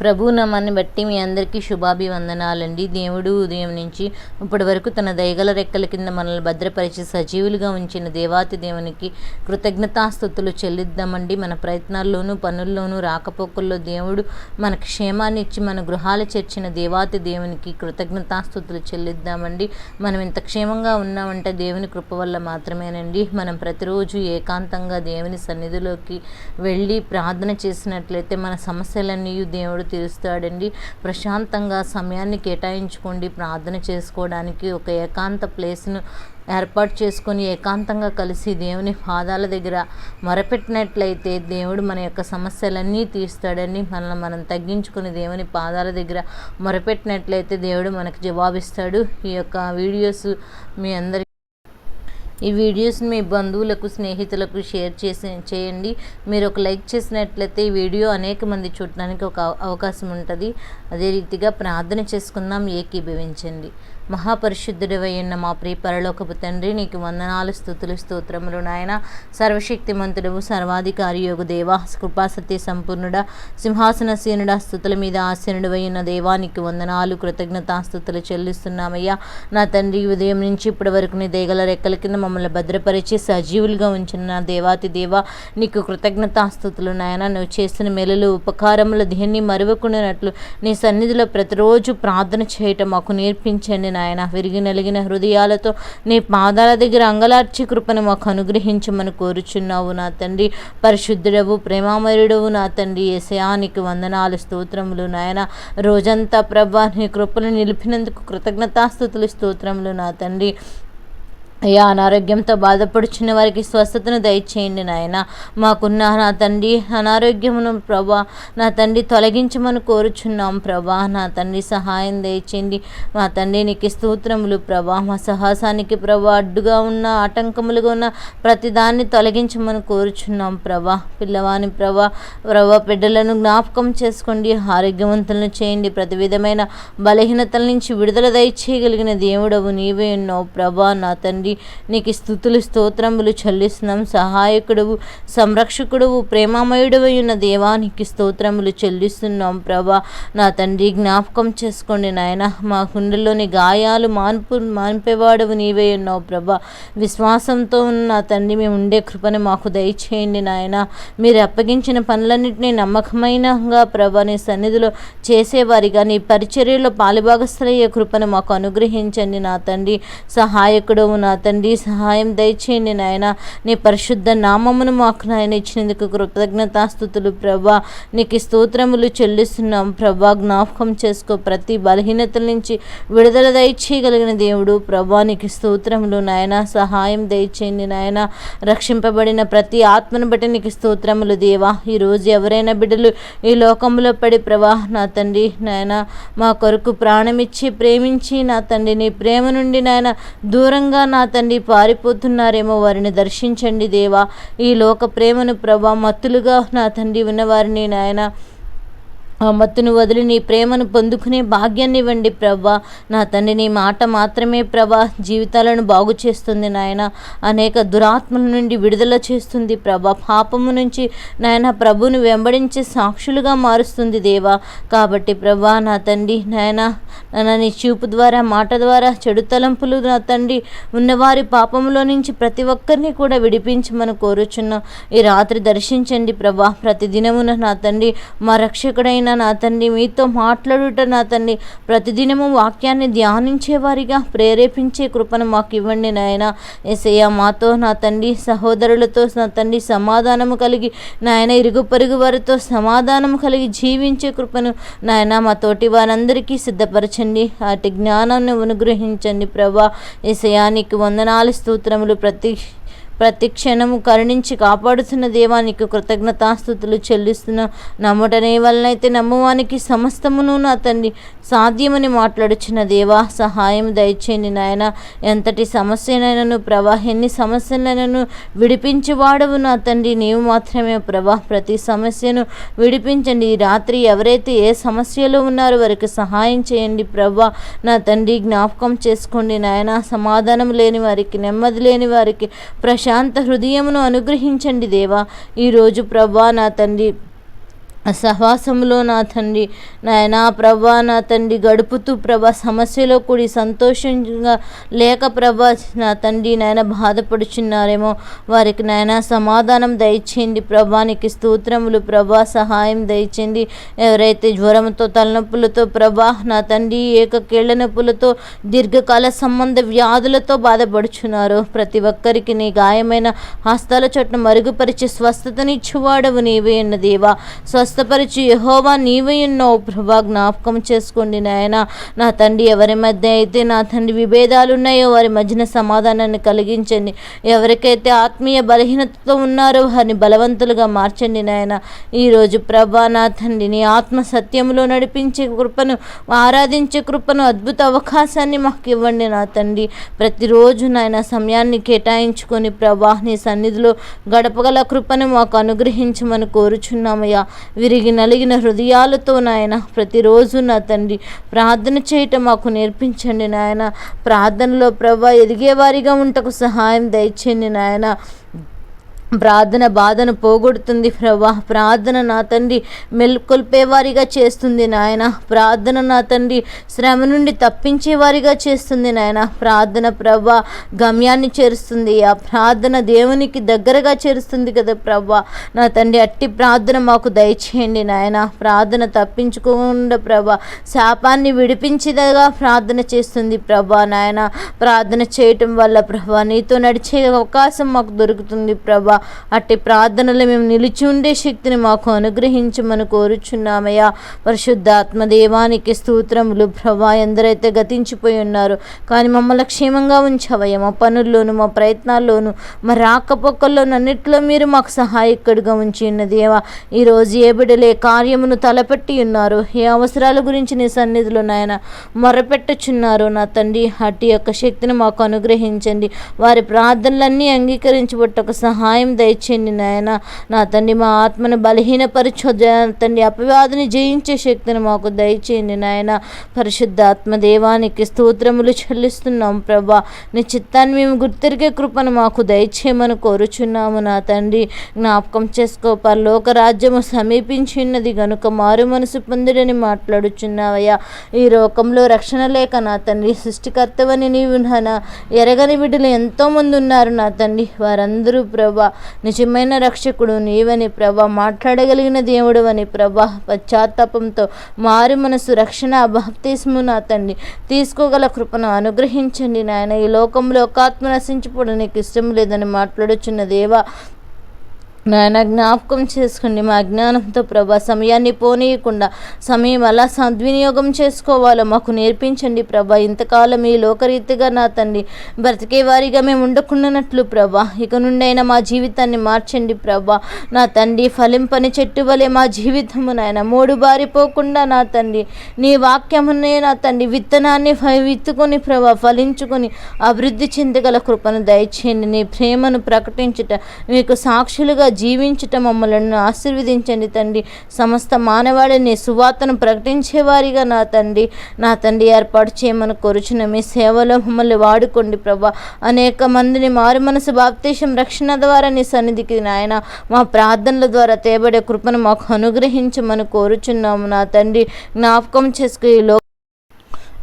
ప్రభు నామాన్ని బట్టి మీ అందరికీ శుభాభివందనాలండి. దేవుడు ఉదయం నుంచి ఇప్పటి వరకు తన దయగల రెక్కల కింద మనల్ని భద్రపరిచి సజీవులుగా ఉంచిన దేవాతి దేవునికి కృతజ్ఞతాస్థుతులు చెల్లిద్దామండి. మన ప్రయత్నాల్లోనూ పనుల్లోనూ రాకపోకల్లో దేవుడు మన క్షేమాన్ని ఇచ్చి మన గృహాలు చేర్చిన దేవాతి దేవునికి కృతజ్ఞతాస్థుతులు చెల్లిద్దామండి. మనం ఇంత క్షేమంగా ఉన్నామంటే దేవుని కృప వల్ల మాత్రమేనండి. మనం ప్రతిరోజు ఏకాంతంగా దేవుని సన్నిధిలోకి వెళ్ళి ప్రార్థన చేసినట్లయితే మన సమస్యలన్నీ దేవుడు తీరుస్తాడండి ప్రశాంతంగా సమయాన్ని కేటాయించుకోండి. ప్రార్థన చేసుకోవడానికి ఒక ఏకాంత ప్లేస్ను ఏర్పాటు చేసుకొని ఏకాంతంగా కలిసి దేవుని పాదాల దగ్గర మొరపెట్టినట్లయితే దేవుడు మన యొక్క సమస్యలన్నీ తీస్తాడని మనల్ని మనం తగ్గించుకొని దేవుని పాదాల దగ్గర మొరపెట్టినట్లయితే దేవుడు మనకు జవాబిస్తాడు. ఈ యొక్క వీడియోస్ మీ అందరి ఈ వీడియోస్ మీ బంధువులకు స్నేహితులకు షేర్ చేసి చేయండి. మీరు ఒక లైక్ చేసినట్లయితే ఈ వీడియో అనేక మంది చూడడానికి ఒక అవకాశం ఉంటుంది. అదే రీతిగా ప్రార్థన చేసుకుందాం ఏకీభవించండి. మహాపరిశుద్ధుడివైన మా ప్రియ పరలోకపు తండ్రి నీకు వందనాలు స్థుతులు స్తోత్రములు నాయన. సర్వశక్తిమంతుడు సర్వాధికారి యోగు దేవా. కృపాసత్య సంపూర్ణుడ సింహాసనసీనుడ స్థుతుల మీద ఆశ్యనుడవై ఉన్న దేవా నీకు వందనాలు కృతజ్ఞతాస్థుతులు చెల్లిస్తున్నామయ్యా. నా తండ్రి ఉదయం నుంచి ఇప్పటి వరకు నీ దేగల రెక్కల కింద మమ్మల్ని భద్రపరిచి సజీవులుగా ఉంచిన నా దేవాతి దేవ నీకు కృతజ్ఞతాస్థుతులు నాయన. నువ్వు చేసిన మెలలు ఉపకారములు దేన్ని మరువకుండానట్లు నీ సన్నిధిలో ప్రతిరోజు ప్రార్థన చేయటం మాకు నేర్పించండి నాయన విరిగి నలిగిన హృదయాలతో నీ పాదాల దగ్గర అంగలార్చి కృపను మాకు అనుగ్రహించమని కోరుచున్నావు నా తండ్రి. పరిశుద్ధుడవు ప్రేమామయుడవు నా తండ్రి. ఏసయానికి వందనాలు స్తోత్రములు నాయన. రోజంతా ప్రభా నీ కృపను నిలిపినందుకు కృతజ్ఞతాస్థుతులు స్తోత్రములు నా తండ్రి. అయ్యా అనారోగ్యంతో బాధపడుచున్న వారికి స్వస్థతను దయచేయండి నాయన. మాకున్న నా తండ్రి అనారోగ్యమును ప్రభా నా తండ్రి తొలగించమని కోరుచున్నాం ప్రభా. నా తండ్రి సహాయం దయచేయండి. మా తండ్రి నీకు స్తోత్రములు ప్రభా. మా సాహసానికి ప్రభా అడ్డుగా ఉన్న ఆటంకములుగా ఉన్న ప్రతిదాన్ని తొలగించమని కోరుచున్నాం ప్రభా. పిల్లవాని ప్రభా ప్రభా బిడ్డలను జ్ఞాపకం చేసుకోండి. ఆరోగ్యవంతులను చేయండి. ప్రతి విధమైన బలహీనతల నుంచి విడుదల దయచేయగలిగిన దేవుడవు నీవే ఉన్నావు ప్రభా. నా తండ్రి నీకు స్థుతులు స్తోత్రములు చెల్లిస్తున్నాం. సహాయకుడువు సంరక్షకుడువు ప్రేమమయుడువై ఉన్న దేవానికి స్తోత్రములు చెల్లిస్తున్నాం ప్రభా. నా తండ్రి జ్ఞాపకం చేసుకోండి నాయన. మా గుండెల్లోని గాయాలు మాన్పు మాన్పేవాడవు నీవే ఉన్నావు ప్రభా. విశ్వాసంతో ఉన్న నా తండ్రి మేము ఉండే కృపను మాకు దయచేయండి నాయన. మీరు అప్పగించిన పనులన్నింటినీ నమ్మకమైనగా ప్రభా నీ సన్నిధిలో చేసేవారిగా నీ పరిచర్యలో పాలుభాగస్థలయ్యే కృపను మాకు అనుగ్రహించండి నా తండ్రి. సహాయకుడవు నా తండ్రి సహాయం దయచేయండి నాయన. నీ పరిశుద్ధ నామమును మాకు నాయన ఇచ్చినందుకు కృతజ్ఞతాస్థుతులు ప్రభా. నీకు స్తోత్రములు చెల్లిస్తున్నాం ప్రభా. జ్ఞాపకం చేసుకో ప్రతి బలహీనతల నుంచి విడుదల దయచేయగలిగిన దేవుడు ప్రభా. నీకు స్తోత్రములు నాయన. సహాయం దయచేయండి నాయన. రక్షింపబడిన ప్రతి ఆత్మను బట్టి నీకు స్తోత్రములు దేవా. ఈరోజు ఎవరైనా బిడ్డలు ఈ లోకంలో పడి ప్రభా నా తండ్రి నాయన మా కొరకు ప్రాణమిచ్చి ప్రేమించి నా తండ్రి నీ ప్రేమ నుండి నాయన దూరంగా నా తండ్రి పారిపోతున్నారేమో వారిని దర్శించండి దేవా. ఈ లోక ప్రేమను ప్రభా మత్తులుగా నా తండ్రి ఉన్నవారిని నాయన మత్తును వదిలి నీ ప్రేమను పొందుకునే భాగ్యాన్ని ఇవ్వండి ప్రభా నా తండ్రి నీ మాట మాత్రమే ప్రభా జీవితాలను బాగు చేస్తుంది నాయన. అనేక దురాత్మల నుండి విడుదల చేస్తుంది ప్రభా పాపము నుంచి నాయన ప్రభును వెంబడించే సాక్షులుగా మారుస్తుంది దేవా. కాబట్టి ప్రభా నా తండ్రి నాయన నాన్న నీ చూపు ద్వారా మాట ద్వారా చెడు తలంపులు నా తండ్రి ఉన్నవారి పాపంలో నుంచి ప్రతి ఒక్కరిని కూడా విడిపించమని కోరుచున్నాం. ఈ రాత్రి దర్శించండి ప్రభా ప్రతిదినమున నా తండ్రి మా రక్షకుడైన నా తండ్రి మీతో మాట్లాడుట నా తండ్రి. ప్రతిదినము వాక్యాన్ని ధ్యానించేవారిగా ప్రేరేపించే కృపను మాకు ఇవ్వండి నాయన. ఏసయ్య మాతో నా తండ్రి సహోదరులతో నా తండ్రి సమాధానము కలిగి నాయన ఇరుగు పొరుగు వారితో సమాధానము కలిగి జీవించే కృపను నాయన మా తోటి వారందరికీ సిద్ధపరచండి. వాటి జ్ఞానాన్ని అనుగ్రహించండి ప్రభా. ఏసయానికి వందనాలు స్తోత్రములు ప్రతి ప్రతి క్షణము కరుణించి కాపాడుతున్న దేవానికి కృతజ్ఞతాస్థుతులు చెల్లిస్తున్న నమ్మటనే వలనైతే నమ్మవానికి సమస్తమును నా తండ్రి సాధ్యమని మాట్లాడుచున్న దేవా సహాయం దయచేయండి నాయన. ఎంతటి సమస్యనైనను ప్రభా ఎన్ని సమస్యలైనను విడిపించేవాడవు నా తండ్రి. నీవు మాత్రమే ప్రభా ప్రతి సమస్యను విడిపించండి. ఈ రాత్రి ఎవరైతే ఏ సమస్యలో ఉన్నారో వారికి సహాయం చేయండి ప్రభా. నా తండ్రి జ్ఞాపకం చేసుకోండి నాయన. సమాధానం లేని వారికి నెమ్మది లేని వారికి శాంత హృదయమును అనుగ్రహించండి దేవా. ఈరోజు ప్రభా నా తండ్రి సహవాసంలో నా తండ్రి. నాయనా ప్రభా నా తండ్రి గడుపుతూ ప్రభా సమస్యలో కూడి సంతోషంగా లేక ప్రభా నా తండ్రి నాయన బాధపడుచున్నారేమో. వారికి నాయన సమాధానం దయచేయండి ప్రభానికి స్తోత్రములు ప్రభా సహాయం దయచేయండి. ఎవరైతే జ్వరంతో తలనొప్పులతో ప్రభా నా తండ్రి ఏకకీళ్ళ నొప్పులతో దీర్ఘకాల సంబంధ వ్యాధులతో బాధపడుచున్నారో. ప్రతి ఒక్కరికి నీ గాయమైన హస్తాల చోట్న మరుగుపరిచి స్వస్థతనిచ్చువాడవు నీవే ఉన్న దేవా. స్వస్థపరిచి యహోవా నీవే ఉన్నావు ప్రభా జ్ఞాపకం చేసుకోండి నాయన. నా తండ్రి ఎవరి మధ్య అయితే నా తండ్రి విభేదాలు ఉన్నాయో వారి మధ్యన సమాధానాన్ని కలిగించండి. ఎవరికైతే ఆత్మీయ బలహీనతతో ఉన్నారో వారిని బలవంతులుగా మార్చండి నాయన. ఈరోజు ప్రభా నా తండ్రి నీ ఆత్మ సత్యంలో నడిపించే కృపను ఆరాధించే కృపను అద్భుత అవకాశాన్ని మాకు ఇవ్వండి నా తండ్రి. ప్రతిరోజు నాయన సమయాన్ని కేటాయించుకొని ప్రభా నీ సన్నిధిలో గడపగల కృపను మాకు అనుగ్రహించమని కోరుచున్నామయ్యా. విరిగి నలిగిన హృదయాలతో నాయన ప్రతిరోజు నా తండ్రి ప్రార్థన చేయటం మాకు నేర్పించండి నాయన. ప్రార్థనలో ప్రభా ఎదిగేవారిగా ఉంటకు సహాయం దయచేయండి నాయన. ప్రార్థన బాధను పోగొడుతుంది ప్రభా. ప్రార్థన నా తండ్రి మెల్కొల్పేవారిగా చేస్తుంది నాయన. ప్రార్థన నా తండ్రి శ్రమ నుండి తప్పించేవారిగా చేస్తుంది నాయన. ప్రార్థన ప్రభా గమ్యాన్ని చేరుస్తుంది. ఆ ప్రార్థన దేవునికి దగ్గరగా చేరుస్తుంది కదా ప్రభా. నా తండ్రి అట్టి ప్రార్థన మాకు దయచేయండి నాయన. ప్రార్థన తప్పించుకోకుండా ప్రభా శాపాన్ని విడిపించేదిగా ప్రార్థన చేస్తుంది ప్రభా నాయన. ప్రార్థన చేయటం వల్ల ప్రభా నీతో నడిచే అవకాశం మాకు దొరుకుతుంది ప్రభా. అట్టి ప్రార్థనలు మేము నిలిచి ఉండే శక్తిని మాకు అనుగ్రహించమని కోరుచున్నామయ్యా. పరిశుద్ధాత్మ దేవానికి స్తోత్రములు ప్రభా ఎందరైతే గతించిపోయి ఉన్నారు కానీ మమ్మల్ని క్షేమంగా ఉంచావయ్యా. మా పనుల్లోనూ మా ప్రయత్నాల్లోనూ మా రాకపోకల్లోనూ అన్నిట్లో మీరు మాకు సహాయకుడిగా ఉంచి ఉన్న దేవా ఈరోజు ఏ బిడలే కార్యమును తలపెట్టి ఉన్నారు. ఏ అవసరాల గురించి నీ సన్నిధిలో నాయన మొరపెట్టుచున్నారు నా తండ్రి అట్టి యొక్క శక్తిని మాకు అనుగ్రహించండి. వారి ప్రార్థనలన్నీ అంగీకరించబట్టకు సహాయం దయచేయండి నాయన. నా తండ్రి మా ఆత్మను బలహీనపరచు తండ్రి అపవాదిని జయించే శక్తిని మాకు దయచేయండి నాయన. పరిశుద్ధాత్మ దేవానికి స్తోత్రములు చెల్లిస్తున్నాం ప్రభా. నీ చిత్తాన్ని మేము గుర్తిరిగే కృపను మాకు దయచేయమని కోరుచున్నాము నా తండ్రి. జ్ఞాపకం చేసుకో పరలోక రాజ్యము సమీపించినది గనుక మారు మనసు పొందుడని మాట్లాడుచున్నావయ్యా. ఈ లోకంలో రక్షణ లేక నా తండ్రి సృష్టికర్తవని నీవు నా ఎరగని బిడ్డలు ఎంతోమంది ఉన్నారు నా తండ్రి. వారందరూ ప్రభా నిజమైన రక్షకుడు నీవని ప్రభా. మాట్లాడగలిగిన దేవుడు అని ప్రభా. పశ్చాత్తాపంతో మారి మనసు రక్షణ బాప్తిస్ము నా తండ్రి. తీసుకోగల కృపను అనుగ్రహించండి నాయన. ఈ లోకంలో ఒక ఆత్మ నశించిపోవడం నీకు ఇష్టం లేదని మాట్లాడుచున్న దేవా నాయన జ్ఞాపకం చేసుకోండి మా అజ్ఞానంతో ప్రభా సమయాన్ని పోనీయకుండా సమయం అలా సద్వినియోగం చేసుకోవాలో మాకు నేర్పించండి ప్రభా. ఇంతకాలం ఈ లోకరీతిగా నా తండ్రి బ్రతికే వారిగా మేము ఉండకుండానట్లు ప్రభా. ఇక నుండైనా మా జీవితాన్ని మార్చండి ప్రభా. నా తండ్రి ఫలింపని చెట్టు వలె మా జీవితము నాయన మూడు బారిపోకుండా నా తండ్రి నీ వాక్యమునే నా తండ్రి విత్తనాన్ని విత్తుకొని ప్రభా ఫలించుకొని అభివృద్ధి చెందగల కృపను దయచేయండి. నీ ప్రేమను ప్రకటించుట మీకు సాక్షులుగా జీవించుట మమ్మలను ఆశీర్వదించండి తండ్రి. సమస్త మానవాళిని సువార్తను ప్రకటించేవారిగా నా తండ్రి. నా తండ్రి ఏర్పాటు చేయమని కోరుచున్న మీ సేవలో మమ్మల్ని వాడుకోండి ప్రభా. అనేక మందిని మారు మనసు బాప్తీశం రక్షణ ద్వారా నీ సన్నిధికి నాయన. మా ప్రార్థనల ద్వారా తేబడే కృపను మాకు అనుగ్రహించమని కోరుచున్నాము నా తండ్రి. జ్ఞాపకం చేసుకు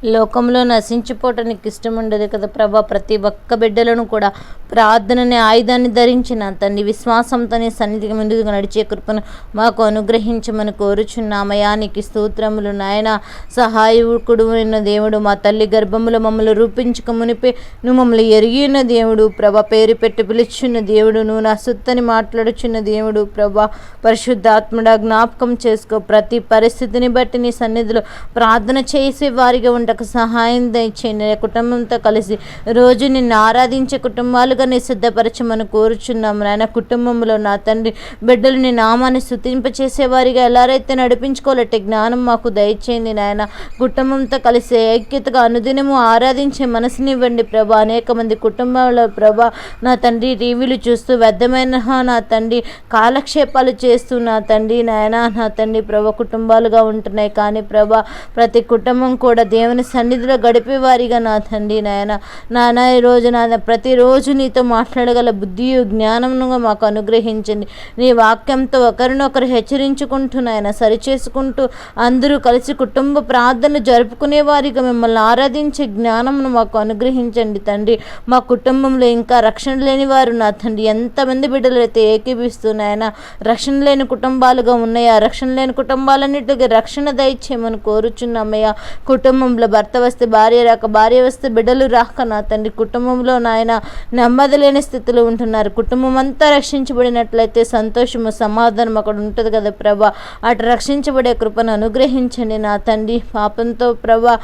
ఈ లో లోకంలో నశించిపోవటానికి ఇష్టం ఉండదు కదా ప్రభా. ప్రతి ఒక్క బిడ్డలను కూడా ప్రార్థనని ఆయుధాన్ని ధరించిన తండ్రి విశ్వాసంతో నీ సన్నిధికి ముందుగా నడిచే కృపను మాకు అనుగ్రహించమని కోరుచున్నామయానికి స్తోత్రములు నాయన. సహాయకుడు అయిన దేవుడు మా తల్లి గర్భములో మమ్మల్ని రూపించుక మునిపే నువ్వు మమ్మల్ని ఎరిగిన దేవుడు ప్రభా. పేరు పెట్టి పిలుచున్న దేవుడు నువ్వు నా సుత్తని మాట్లాడుచున్న దేవుడు ప్రభా. పరిశుద్ధాత్ముడా జ్ఞాపకం చేసుకో. ప్రతి పరిస్థితిని బట్టి నీ సన్నిధిలో ప్రార్థన చేసే వారిగా ఉండకు సహాయం దయచేయండి కుటుంబంతో కలిసి రోజు నిన్ను ఆరాధించే కుటుంబాలుగా నీ సిద్ధపరచమని కోరుచున్నాము. నాయన కుటుంబంలో నా తండ్రి బిడ్డలు నీ నామాన్ని స్థుతింపచేసేవారిగా ఎలారైతే నడిపించుకోవాలంటే జ్ఞానం మాకు దయచేయండి నాయన. కుటుంబంతో కలిసి ఐక్యతగా అనుదినము ఆరాధించే మనసునివ్వండి ప్రభా. అనేక మంది కుటుంబంలో ప్రభా నా తండ్రి టీవీలు చూస్తూ వ్యర్థమైన నా తండ్రి కాలక్షేపాలు చేస్తూ నా తండ్రి నాయన నా తండ్రి ప్రభ కుటుంబాలుగా ఉంటున్నాయి. కానీ ప్రభా ప్రతి కుటుంబం కూడా దేవుని నేను సన్నిధిలో గడిపేవారిగా నా తండ్రి నాయన. నాన్న ఈ రోజు నాన్న ప్రతిరోజు నీతో మాట్లాడగల బుద్ధి జ్ఞానముగా మాకు అనుగ్రహించండి. నీ వాక్యంతో ఒకరినొకరు హెచ్చరించుకుంటూ నాయన సరిచేసుకుంటూ అందరూ కలిసి కుటుంబ ప్రార్థన జరుపుకునే వారిగా మిమ్మల్ని ఆరాధించే జ్ఞానమును మాకు అనుగ్రహించండి తండ్రి. మా కుటుంబంలో ఇంకా రక్షణ లేని వారు నా తండ్రి. ఎంతమంది బిడ్డలైతే ఏకీపిస్తున్నాయన రక్షణ లేని కుటుంబాలుగా ఉన్నాయా? రక్షణ లేని కుటుంబాలన్నిటికీ రక్షణ దయచేయమని కోరుచున్నామయ్యా. కుటుంబంలో భర్త వస్తే భార్య రాక భార్య వస్తే బిడ్డలు రాక నా తండ్రి కుటుంబంలో నాయన నెమ్మది లేని స్థితిలో ఉంటున్నారు. కుటుంబం అంతా రక్షించబడినట్లయితే సంతోషము సమాధానం అక్కడ ఉంటుంది కదా ప్రభా. అటు రక్షించబడే కృపను అనుగ్రహించండి నా తండ్రి. పాపంతో ప్రభా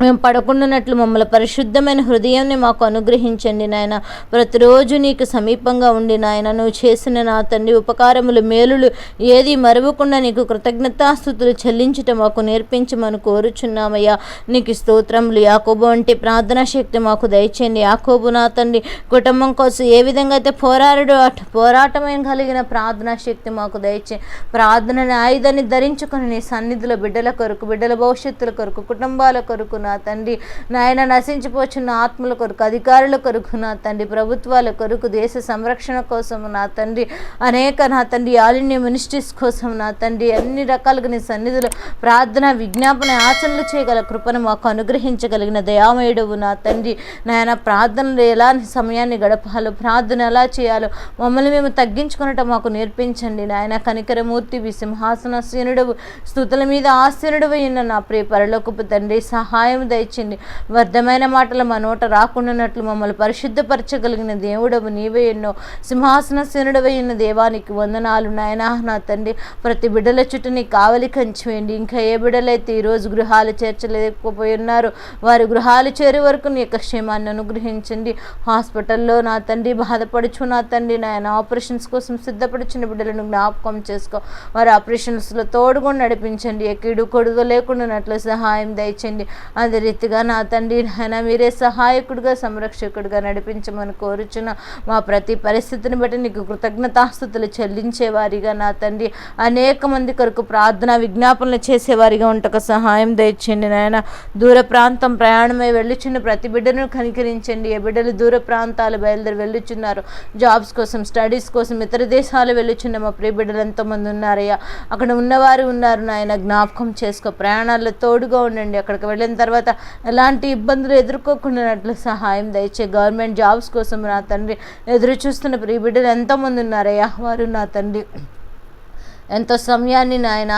మేము పడకుండానట్లు మమ్మల్ని పరిశుద్ధమైన హృదయాన్ని మాకు అనుగ్రహించండి నాయన. ప్రతిరోజు నీకు సమీపంగా ఉండి నాయన నువ్వు చేసిన నా తండ్రి ఉపకారములు మేలులు ఏది మరవకుండా నీకు కృతజ్ఞతాస్థుతులు చెల్లించటం మాకు నేర్పించమని కోరుచున్నామయ్యా. నీకు స్తోత్రములు. యాకోబు వంటి ప్రార్థనా శక్తి మాకు దయచేయండి. యాకోబు నా తండ్రి కుటుంబం కోసం ఏ విధంగా అయితే పోరాడో అటు పోరాటమైన కలిగిన ప్రార్థనా శక్తి మాకు దయచే ప్రార్థన ఆయుధాన్ని ధరించుకొని నీ సన్నిధిలో బిడ్డల కొరకు బిడ్డల భవిష్యత్తుల కొరకు కుటుంబాల కొరకు నా తండ్రి. నాయన నశించిపోచున్న ఆత్మల కొరకు అధికారుల కొరకు నా తండ్రి ప్రభుత్వాల కొరకు దేశ సంరక్షణ కోసం నా తండ్రి అనేక నా తండ్రి ఆల్ ఇండియా మినిస్ట్రీస్ కోసం నా తండ్రి అన్ని రకాలుగా నీ సన్నిధిలో ప్రార్థన విజ్ఞాపన ఆచరణలు చేయగల కృపను మాకు అనుగ్రహించగలిగిన దయామయుడవు నా తండ్రి. నాయన ప్రార్థనలు ఎలా సమయాన్ని గడపాలో ప్రార్థన ఎలా చేయాలో మమ్మల్ని మేము తగ్గించుకునటం మాకు నేర్పించండి. నాయన కనికరమూర్తి సింహాసనశీనుడవు స్థుతుల మీద ఆశీనుడు ఉన్న నా ప్రియ పరలోకపు తండ్రి సహాయం దయచింది వ్యర్థమైన మాటలు మా నోట రాకుండానట్లు మమ్మల్ని పరిశుద్ధపరచగలిగిన దేవుడవు నీవే ఎన్నో సింహాసనశీనుడవై ఉన్న దేవానికి వందనాలు. నాయనా నా తండ్రి ప్రతి బిడ్డల చుట్టూ నీ కావలి కంచివేయండి ఇంకా ఏ బిడ్డలైతే ఈరోజు గృహాలు చేర్చలేకపోయి ఉన్నారో వారి గృహాలు చేరే వరకు నీ యొక్క క్షేమాన్ని అనుగ్రహించండి. హాస్పిటల్లో నా తండ్రి బాధపడుచు నా తండ్రి నాయన ఆపరేషన్స్ కోసం సిద్ధపడుచున్న బిడ్డలను జ్ఞాపకం చేసుకో. వారి ఆపరేషన్స్లో తోడుగా నడిపించండి. ఎక్కడు కొడుగు లేకుండా సహాయం దయచండి అదే రీతిగా నా తండ్రి నాయన మీరే సహాయకుడిగా సంరక్షకుడిగా నడిపించమని కోరుచున్న మా ప్రతి పరిస్థితిని బట్టి నీకు కృతజ్ఞతాస్థుతులు చెల్లించేవారిగా నా తండ్రి. అనేక మంది కొరకు ప్రార్థన విజ్ఞాపనలు చేసేవారిగా ఉంటక సహాయం దయచేయండి నాయన. దూర ప్రాంతం ప్రయాణమై వెళ్ళుచున్న ప్రతి బిడ్డను కనికరించండి. ఏ బిడ్డలు దూర ప్రాంతాలు బయలుదేరి వెళ్ళుచున్నారు జాబ్స్ కోసం స్టడీస్ కోసం ఇతర దేశాలు వెళ్ళుచున్న మా ప్రియ బిడ్డలు ఎంతోమంది ఉన్నారయ్యా. అక్కడ ఉన్నవారు ఉన్నారు నాయన. జ్ఞాపకం చేసుకో. ప్రయాణాల్లో తోడుగా ఉండండి. అక్కడికి వెళ్ళిన తర్వాత ఎలాంటి ఇబ్బందులు ఎదుర్కోకుండానట్లు సహాయం దయచే గవర్నమెంట్ జాబ్స్ కోసం నా తండ్రి ఎదురు చూస్తున్న ప్రియ బిడ్డలు ఎంతోమంది ఉన్నారయ్యా? వారు నా తండ్రి. ఎంతో సమయాన్ని నాయన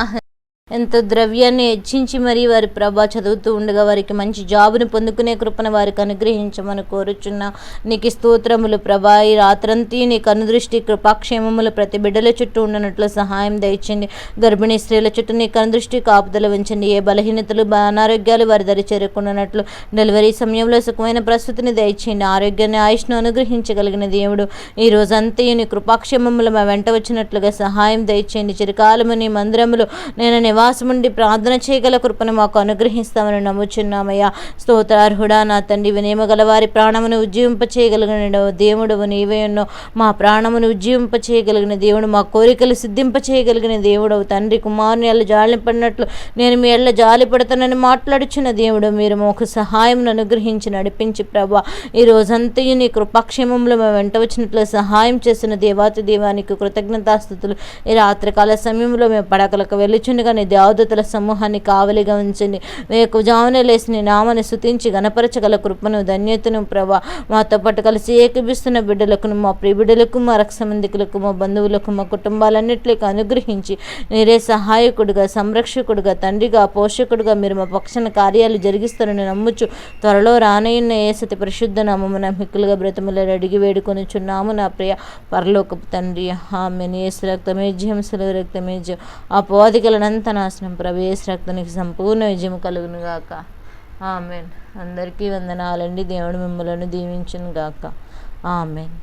ఎంతో ద్రవ్యాన్ని హెచ్చించి మరీ వారి ప్రభా చదువుతూ ఉండగా వారికి మంచి జాబును పొందుకునే కృపను వారికి అనుగ్రహించమని కోరుచున్న. నీకు స్తోత్రములు ప్రభా. ఈ రాత్రంతి నీ కనుదృష్టి కృపాక్షేమములు ప్రతి బిడ్డల చుట్టూ ఉండనట్లు సహాయం దయచండి. గర్భిణీ స్త్రీల చుట్టూ నీ కనుదృష్టి కాపుదలు ఉంచండి. ఏ బలహీనతలు అనారోగ్యాలు వారి దరి చేరుకున్నట్లు డెలివరీ సమయంలో సుఖమైన ప్రస్తుతిని దయచేయండి ఆరోగ్యాన్ని ఆయుష్ను అనుగ్రహించగలిగిన దేవుడు ఈ రోజంతా నీ కృపాక్షేమములు మా వెంట వచ్చినట్లుగా సహాయం దయచేయండి చిరకాలము నీ మందిరములు నేను నివాసముండి ప్రార్థన చేయగల కృపను మాకు అనుగ్రహిస్తామని నమ్ముచున్నామయ్యా. స్తోత్రార్హుడా నా తండ్రి వినేమ వారి ప్రాణమును ఉజ్జీవింప చేయగలిగిన దేవుడవు నీవే ఉన్నో. మా ప్రాణమును ఉజ్జీవింప చేయగలిగిన దేవుడు మా కోరికలు సిద్ధింప చేయగలిగిన దేవుడవు తండ్రి. కుమారుని ఎల్ల జాలి పడినట్లు నేను మీ ఎల్ల జాలి పడతానని మాట్లాడుచున్న దేవుడు మీరు మాకు సహాయం అనుగ్రహించి నడిపించి ప్రభా. ఈ రోజంతయు నీ కృపాక్షేమంలో మేము వెంట వచ్చినట్లు సహాయం చేసిన దేవాతి దేవానికి కృతజ్ఞతాస్థుతులు. ఈ రాత్రికాల సమయంలో మేము పడకలకు వెళ్ళుచుండగా నీ దేవదూతల సమూహాన్ని కావలిగా ఉంచండి. వేకు జామునే లేసి నీ నామని శుతించి గణపరచగల కృపను ధన్యతను ప్రభా మాతో పాటు కలిసి ఏకీభిస్తున్న బిడ్డలకు మా ప్రియబిడ్డలకు మా రక్షమందికులకు మా బంధువులకు మా కుటుంబాలన్నింటికి అనుగ్రహించి మీరే సహాయకుడిగా సంరక్షకుడిగా తండ్రిగా పోషకుడిగా మీరు మా పక్షాన కార్యాలు జరిగిస్తారని నమ్ముచు త్వరలో రానయ్యున్న సతి పరిశుద్ధ నామమున మిక్కులుగా బ్రతములను అడిగి వేడుకొనిచున్నాము నా ప్రియ పరలోకపు తండ్రి. ఆమె ఏసు రక్తమే జయం సెలవు రక్తమే జయం ఆ పోదికలనంత నాశనం ప్రవేశ రక్తానికి సంపూర్ణ విజయం కలుగును గాక. ఆమెన్. అందరికీ వందనాలండి. దేవుడు మిమ్మలను దీవించును గాక. ఆమెన్.